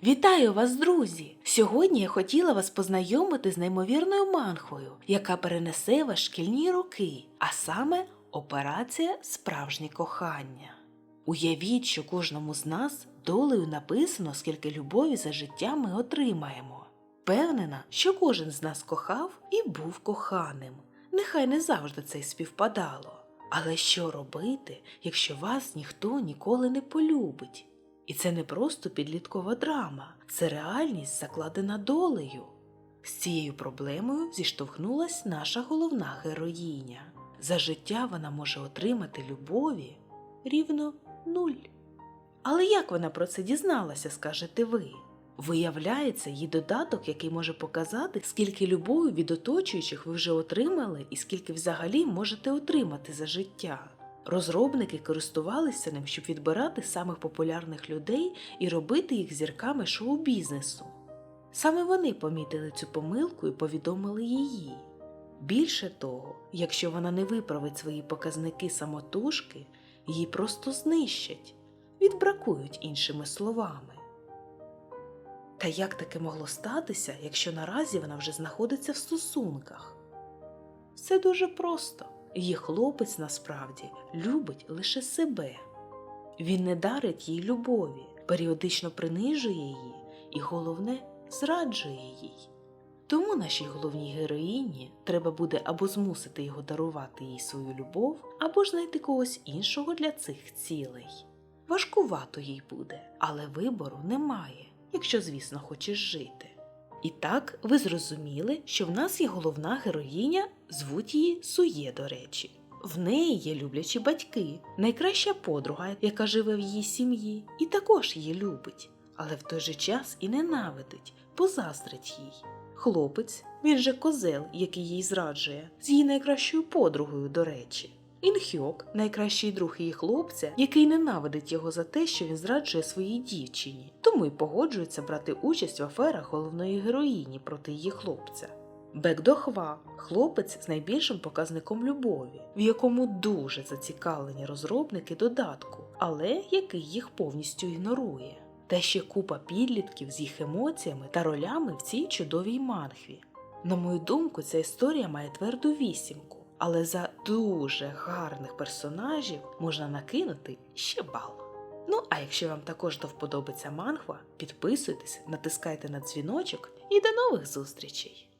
Вітаю вас, друзі! Сьогодні я хотіла вас познайомити з неймовірною манхвою, яка перенесе вас шкільні роки, а саме операція Справжнє кохання. Уявіть, що кожному з нас долею написано, скільки любові за життя ми отримаємо. Впевнена, що кожен з нас кохав і був коханим. Нехай не завжди це й співпадало. Але що робити, якщо вас ніхто ніколи не полюбить? І це не просто підліткова драма, це реальність, закладена долею. З цією проблемою зіштовхнулась наша головна героїня. За життя вона може отримати любові рівно нуль. Але як вона про це дізналася, скажете ви? Виявляється, її додаток, який може показати, скільки любові від оточуючих ви вже отримали і скільки взагалі можете отримати за життя. Розробники користувалися ним, щоб відбирати самих популярних людей і робити їх зірками шоу-бізнесу. Саме вони помітили цю помилку і повідомили її. Більше того, якщо вона не виправить свої показники самотужки, її просто знищать, відбракують іншими словами. Та як таке могло статися, якщо наразі вона вже знаходиться в стосунках? Все дуже просто. Її хлопець насправді любить лише себе. Він не дарить їй любові, періодично принижує її і, головне, зраджує їй. Тому нашій головній героїні треба буде або змусити його дарувати їй свою любов, або ж знайти когось іншого для цих цілей. Важкувато їй буде, але вибору немає, якщо, звісно, хочеш жити. І так ви зрозуміли, що в нас є головна героїня, звуть її Сує, до речі. В неї є люблячі батьки, найкраща подруга, яка живе в її сім'ї, і також її любить, але в той же час і ненавидить, позаздрить їй. Хлопець, він же козел, який їй зраджує, з її найкращою подругою, до речі. Інхьок, найкращий друг її хлопця, який ненавидить його за те, що він зраджує своїй дівчині, тому й погоджується брати участь в аферах головної героїні проти її хлопця. Бекдохва хлопець з найбільшим показником любові, в якому дуже зацікавлені розробники додатку, але який їх повністю ігнорує. Та ще купа підлітків з їх емоціями та ролями в цій чудовій манхві. На мою думку, ця історія має тверду вісімку, але за дуже гарних персонажів можна накинути ще бал. Ну а якщо вам також до вподобиться манхва, підписуйтесь, натискайте на дзвіночок і до нових зустрічей!